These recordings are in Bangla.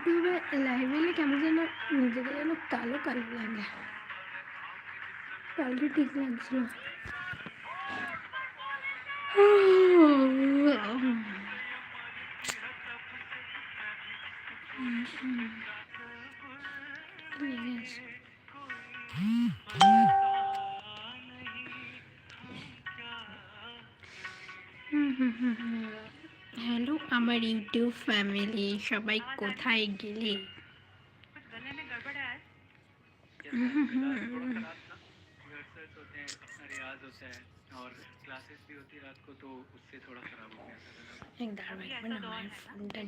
ইউটিউবে লাইভ এলে কেমন যেন নিজেকে যেন কালো কালো লাগে। কালকে ঠিক লাগছিল। ইউটিউব ফ্যামিলি সবাই কোথায় গেলে रिहर्सल्स होते हैं अपना रियाज होता है और क्लासेस भी होती है रात को तो उससे थोड़ा खराब हो गया था गला। এক দাঁড়াবে একবার আমার ফোনটা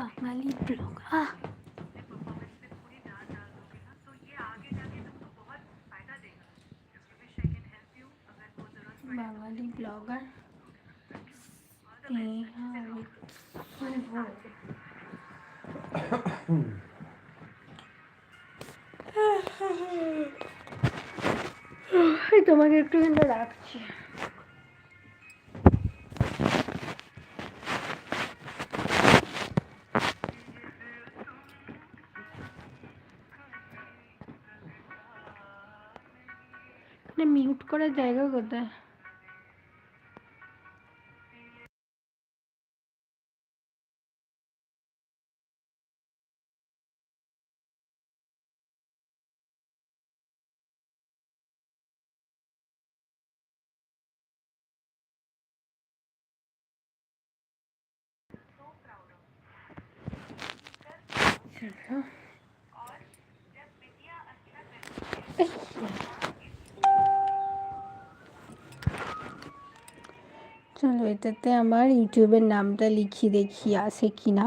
বাঙালি ব্লগ আহ। বাঙালি ব্লগার? তোমাকে একটু কিন্তু রাখছি। করার জায়গা কোথায়? চলো এটাতে আমার ইউটিউবের নামটা লিখি দেখি আসে কি না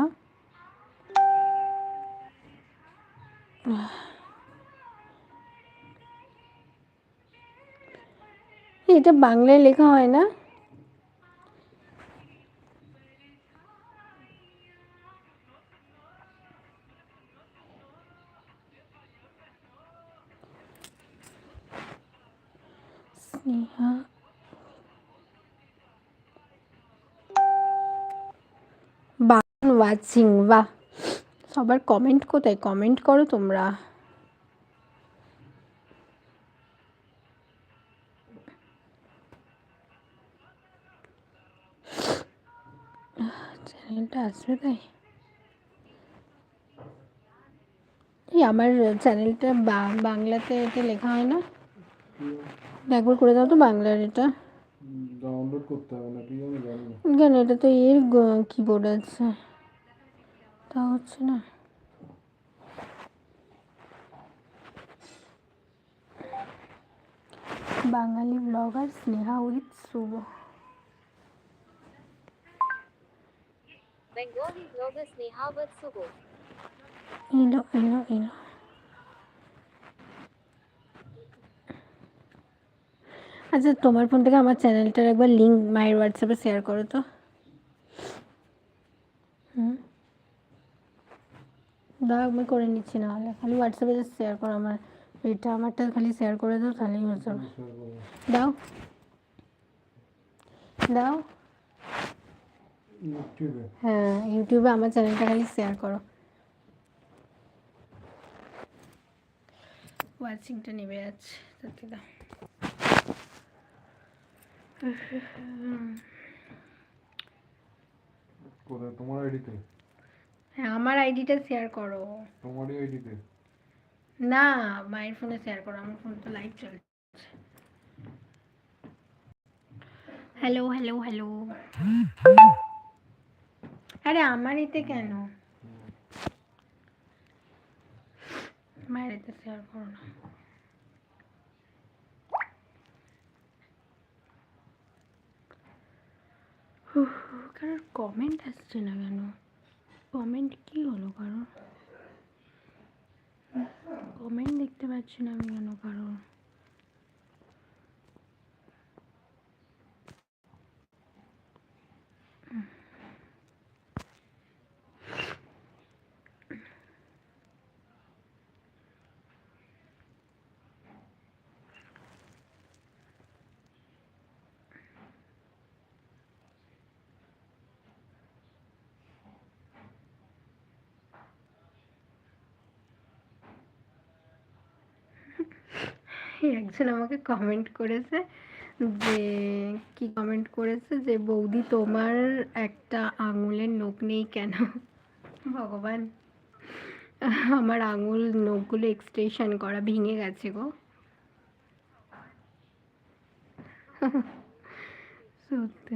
এটা বাংলায় লেখা হয় না? বাহ। সবার কমেন্ট কোথায়? কমেন্ট করো তোমরা। চ্যানেলটা আসবে তাই? এই আমার চ্যানেলটা বাংলাতে এটা লেখা হয় না? একবার করে দাও তো বাংলার এটা। ডাউনলোড করতে হবে নাকি আমি জানি না। কেন? এটা তো এর কিবোর্ড আছে। তা হচ্ছে না। Bangali blogger Sneha with Shubho. With Subo. এলো এলো এলো। আচ্ছা তোমার ফোন থেকে আমার চ্যানেলটার একবার লিঙ্ক মায়ের হোয়াটসঅ্যাপে শেয়ার করো তো। দাও আমি করে নিচ্ছি না হলে খালি হোয়াটসঅ্যাপে জাস্ট শেয়ার করো আমার। এটা আমারটা খালি শেয়ার করে দাও তাহলেই হয়ে যাবে দাও। দাও। হ্যাঁ ইউটিউবে আমার চ্যানেলটা খালি শেয়ার করো। ওয়াচিংটা নেমে যাচ্ছে সত্যি দাও। কোথায়? তোমার আইডিতে হ্যাঁ আমার আইডিটা শেয়ার করো। তোমারই আইডিতে? না মায়ের ফোনে শেয়ার করো আমার ফোন তো লাইভ চলছে। Hello hello hello. আরে আমার এতে কেন? মায়ের এতে শেয়ার করো না। কারোর কমেন্ট আসছে না কেন? কমেন্ট কি হলো কারোর? কমেন্ট দেখতে পাচ্ছি না আমি কেন কারোর। একজন আমাকে কমেন্ট করেছে যে, কি কমেন্ট করেছে যে, বৌদি তোমার একটা আঙুলের নখ নেই কেন? ভগবান, আমার আঙুল নখগুলো এক্সটেনশন করা ভেঙে গেছে গো। সত্যি।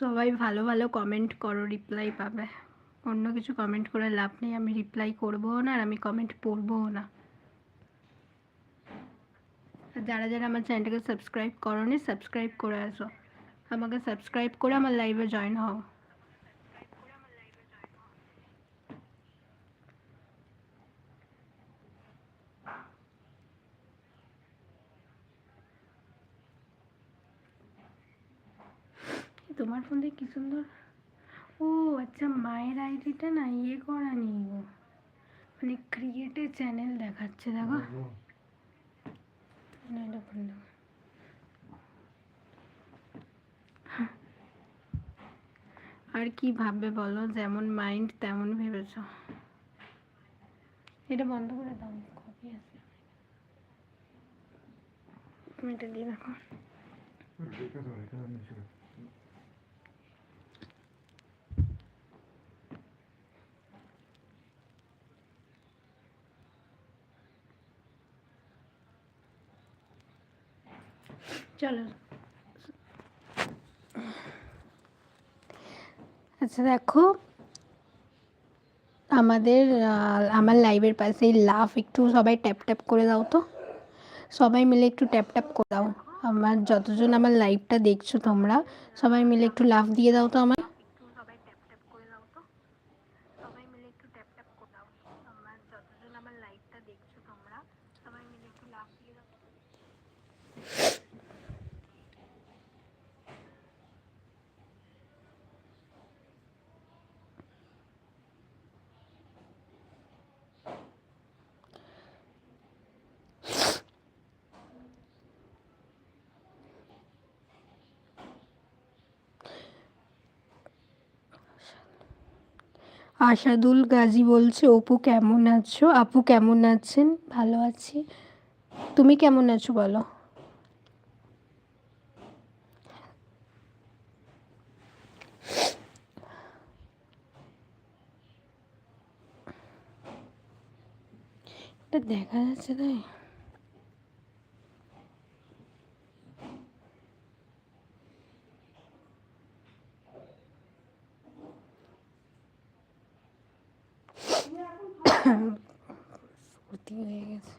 সবাই ভালো ভালো কমেন্ট করো রিপ্লাই পাবে। অন্য কিছু কমেন্ট করে লাভ নেই, আমি রিপ্লাই করব না আর আমি কমেন্ট পড়বও না। আর যারা যারা আমার চ্যানেলটাকে সাবস্ক্রাইব করো নি সাবস্ক্রাইব করে আসো। আমাকে সাবস্ক্রাইব করে আমার লাইভে জয়েন হও। তোমার ফোন থেকে কি সুন্দর? ও আচ্ছা মায়ের আইডিটা না ইয়ে করা নেই গো। মানে ক্রিয়েটে চ্যানেল দেখাচ্ছে দেখো। এটা। আর কি ভাববে বলো? যেমন মাইন্ড তেমন ভেবেছ। এটা বন্ধ করে দাও কপি আছে। এটা দিয়ে দেখো। চলো। আচ্ছা দেখো। আমাদের আমার লাইভের পাশে লাভ একটু সবাই ট্যাপ ট্যাপ করে দাও তো। সবাই মিলে একটু ট্যাপ ট্যাপ করে দাও। আমার, যতজন আমার লাইভটা দেখছ তোমরা, সবাই মিলে একটু লাভ দিয়ে দাও তো আমার সবাই ট্যাপ ট্যাপ করে দাও তো সবাই মিলে একটু ট্যাপ ট্যাপ করে দাও আমার যতজন আমার লাইভটা দেখছ তোমরা সবাই মিলে একটু লাভ দিয়ে দাও আশাদুল গাজী বলছে, অপু কেমন আছো? আপু কেমন আছেন? ভালো আছি। তুমি কেমন আছো বলো? এটা দেখা যাচ্ছে তাই? সর্দি হয়ে গেছে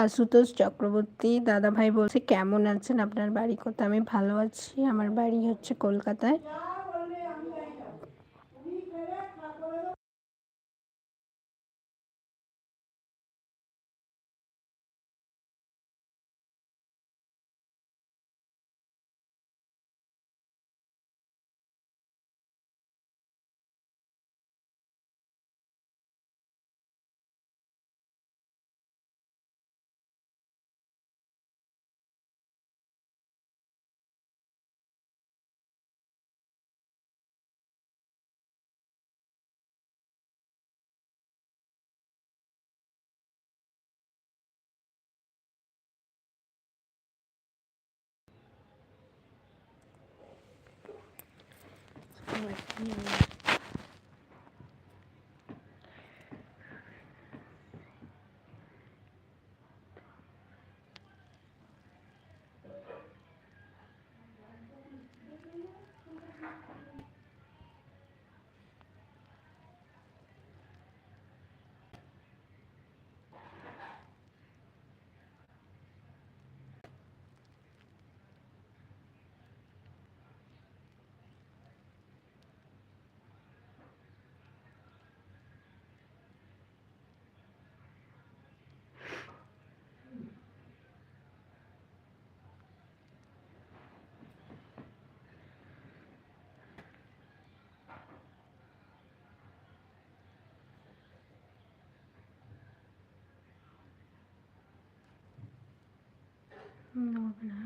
আশুতোষ চক্রবর্তী দাদা ভাই বলছে, কেমন আছেন আপনার বাড়ি? কোথায়? আমি ভালো আছি। আমার বাড়ি হচ্ছে কলকাতায়। Like you. না। হুম, হবে না।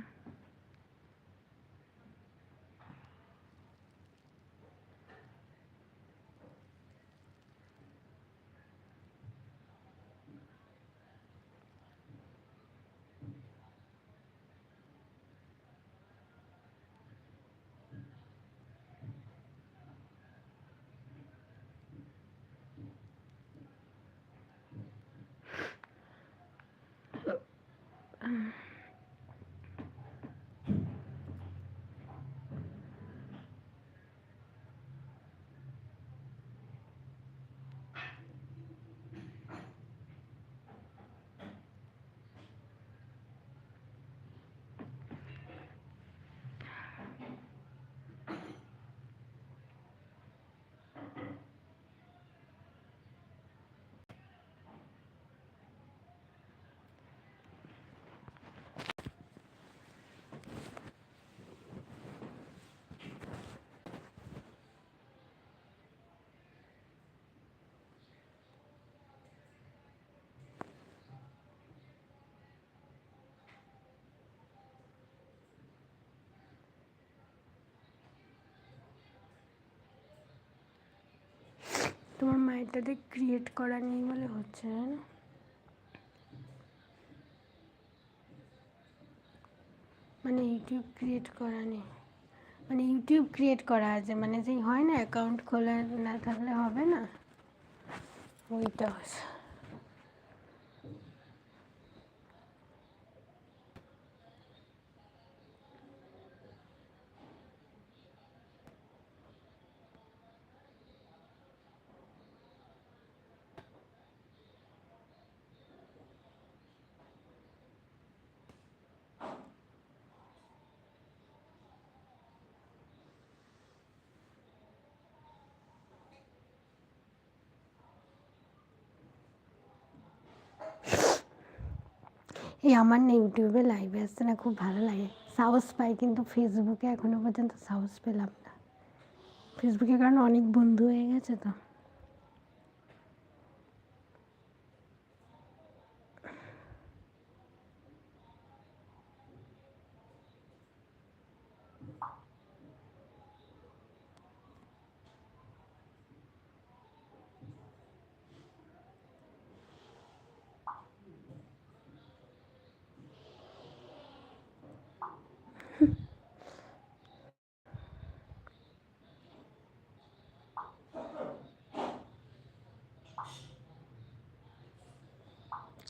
তোমার মায়েরটাতে ক্রিয়েট করা নেই বলে হচ্ছে। না মানে ইউটিউব ক্রিয়েট করা নেই। মানে ইউটিউব ক্রিয়েট করা আছে মানে যেই হয় না অ্যাকাউন্ট খোলা না থাকলে হবে না। ওইটা হচ্ছে এই আমার না ইউটিউবে লাইভে আসতে না খুব ভালো লাগে। সাহস পাই, কিন্তু ফেসবুকে এখনও পর্যন্ত সাহস পেলাম না। ফেসবুকে কারণ অনেক বন্ধু হয়ে গেছে তো।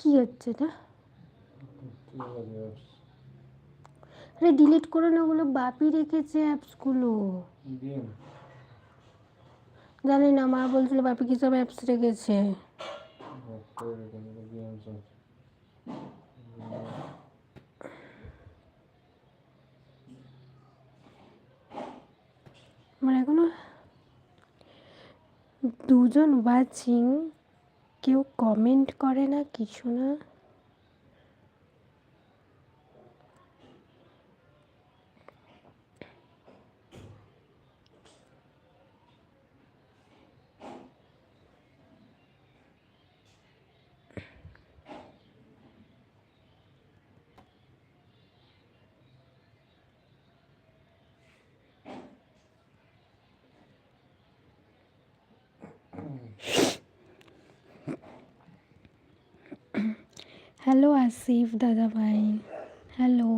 কি হচ্ছে এটা? আরে ডিলিট করে না, ওগুলো বাপি রেখেছে অ্যাপসগুলো জানি না, মা বলছিল বাপি কি সব অ্যাপস রেখেছে। আমার এখনও দুজন ওয়াচিং কেউ কমেন্ট করে না কিছু না। হ্যালো আসিফ দাদা ভাই হ্যালো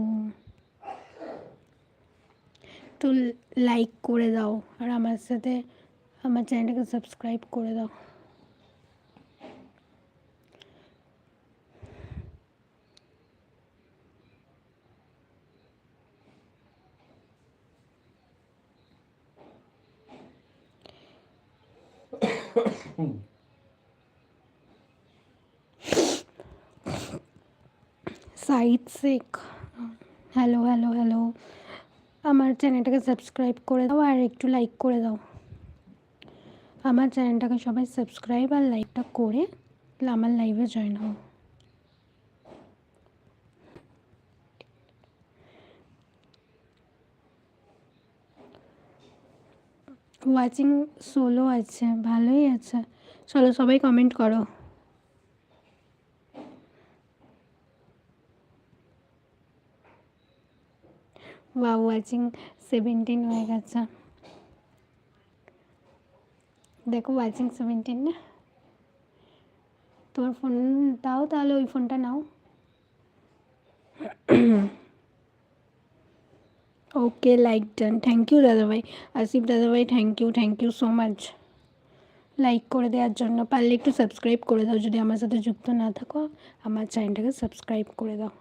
তো একটু লাইক করে দাও আর আমার সাথে আমার চ্যানেলটাকে সাবস্ক্রাইব করে দাও Sayed Sheikh hello hello hello. আমার চ্যানেলটাকে সাবস্ক্রাইব করে দাও আর একটু লাইক করে দাও। আমার চ্যানেলটাকে সবাই সাবস্ক্রাইব আর লাইকটা করে আমার লাইভে জয়েন হও। ওয়াচিং সোলো আছে, ভালোই আছে। চলো সবাই কমেন্ট করো। বা ওয়াচিং সেভেন্টিন হয়ে গেছে। দেখো ওয়াচিং সেভেন্টিন না? তোমার ফোন দাও, তাহলে ওই ফোনটা নাও। Okay like done thank you দাদাভাই। আসিফ দাদাভাই thank you thank you so much like করে দেওয়ার জন্য। পারলে একটু সাবস্ক্রাইব করে দাও, যদি আমার সাথে যুক্ত না থাকো। আমার চ্যানেলটাকে সাবস্ক্রাইব করে দাও।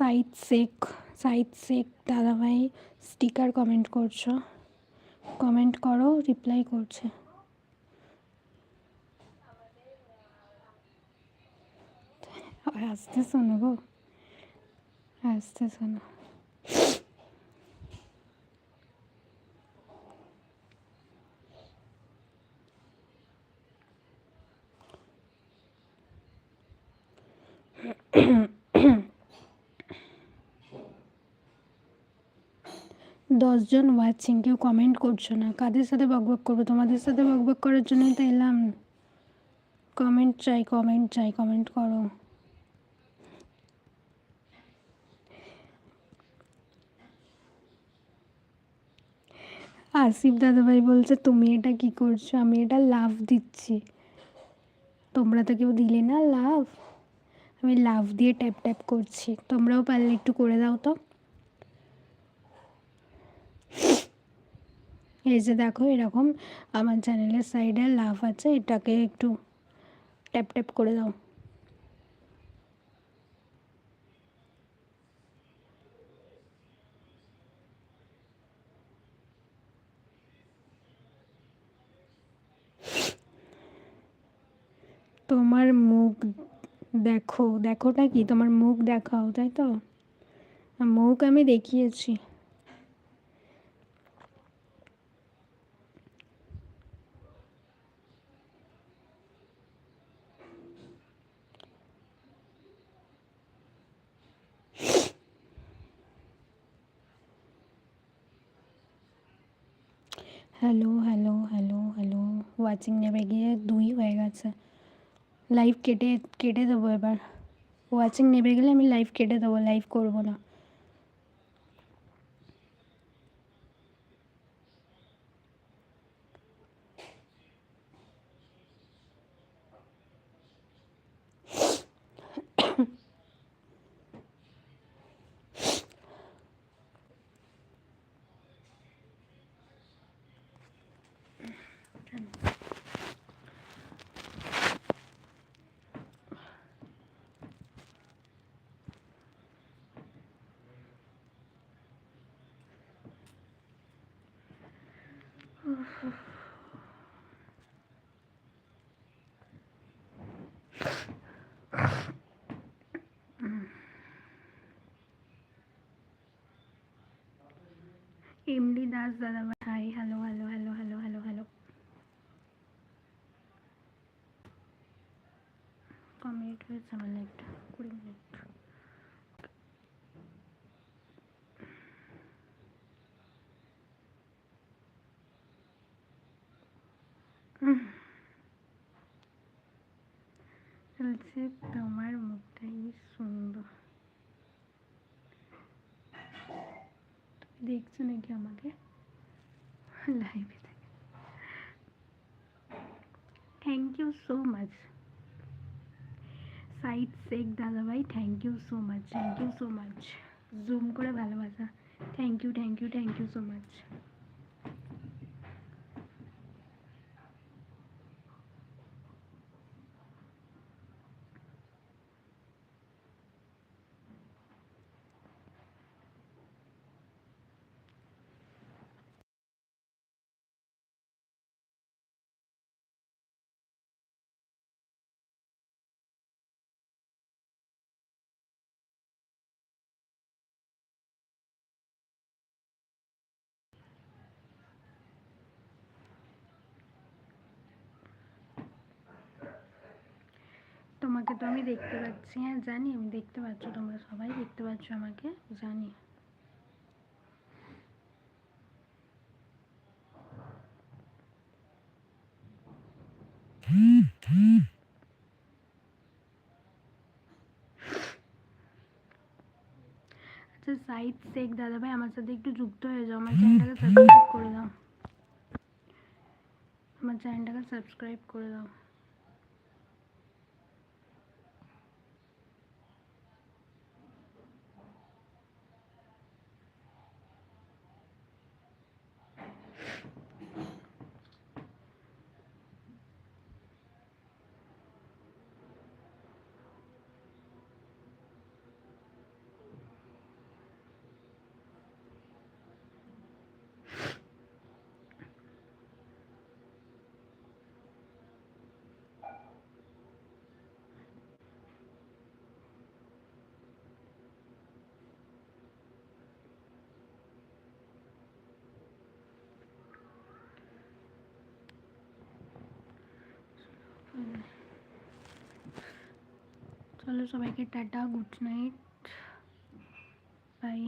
সাইদ শেখ সাইদ শেখ দাদাভাই স্টিকার কমেন্ট করছ। কমেন্ট করো, রিপ্লাই করছে। আসতে শোনো গো। আসতে শোনো। দশজন ওয়াচিং কেউ কমেন্ট করছ না। কাদের সাথে বকবক করব? তোমাদের সাথে বকবক করার জন্যই তো এলাম। কমেন্ট চাই কমেন্ট চাই কমেন্ট করো। আসিফ দাদাভাই বলছে, তুমি এটা কি করছ? আমি এটা লাভ দিচ্ছি। তোমরা তো কেউ দিলে না লাভ আমি লাভ দিয়ে ট্যাপ ট্যাপ করছি। তোমরাও পারলে একটু করে দাও তো। এই যে দেখো, এরকম আমার চ্যানেলের সাইডে লাভ আছে, এটাকে একটু ট্যাপ ট্যাপ করে দাও। তোমার মুখ দেখো, দেখোটা কি? তোমার মুখ দেখাও, তাই তো? মুখ আমি দেখিয়েছি hello hello hello hello watching নেমে গিয়ে দুই হয়ে গেছে। লাইভ কেটে কেটে দেবো এবার। ওয়াচিং নেমে গেলে আমি লাইভ কেটে দেবো লাইভ করব না। এমডি দাস দাদা hi hello hello hello hello hello hello complete হয়েছে আমার কুড়ি মিনিট বলছে, তোমার মুখটাই সুন্দর। দেখছ নাকি আমাকে? লাইভে থাকে thank you so much Sayed Sheikh দাদাভাই thank you so much thank you so much zoom করে ভালোবাসা। Thank you thank you thank you so much তোমাকে তো আমি দেখতে পাচ্ছি হ্যাঁ জানি, আমি দেখতে পাচ্ছ, তোমরা সবাই দেখতে পাচ্ছ আমাকে, জানি। আচ্ছা সাইদ শেখ দাদা ভাই আমার সাথে একটু যুক্ত হয়ে যাও, আমার চ্যানেলটাকে সাবস্ক্রাইব করে দাও। আমার চ্যানেলটাকে সাবস্ক্রাইব করে দাও। চলো সবাইকে টাটা গুড নাইট বাই